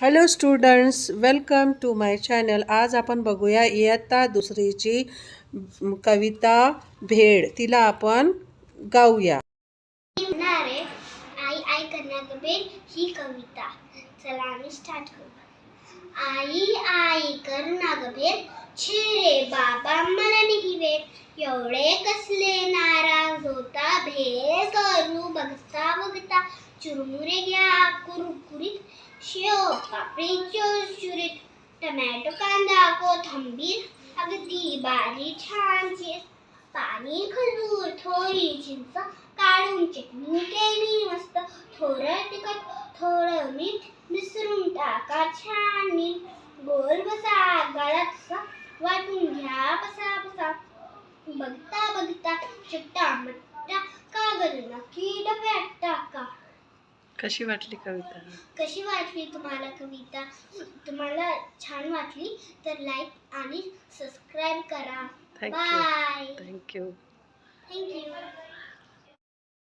Hello students welcome to my channel आज आपण बघूया इयत्ता दुसरीची कविता भेड. तिला आपण गाऊया. आई आई करणार बेल ही कविता. चला आम्ही स्टार्ट करू. आई आई करणार बेल छे रे बाबा मला नाही वेळ एवढे कसले नाराज होता भेळ करू बघता बघता. चुरमुरे घ्या कुरकुरीत शेव पापडी चुरचुरीत टमॅटो, कांदा, कोथंबीर, अगदी बारीक छान चीज़ पाणी, खजूर थोडी चिंच, काढून चटणी केली मस्त थोडं तिखट थोडं मीठ, मिसळून टाका छान गोल बसा बसा, वाटून घ्या बसा बसा. बघता बघता चिट्टा मट्टा कशी वाटली कविता? कशी वाटली तुम्हाला कविता? तुम्हाला छान वाटली? तर लाईक आणि सबस्क्राईब करा. Thank bye thank you thank you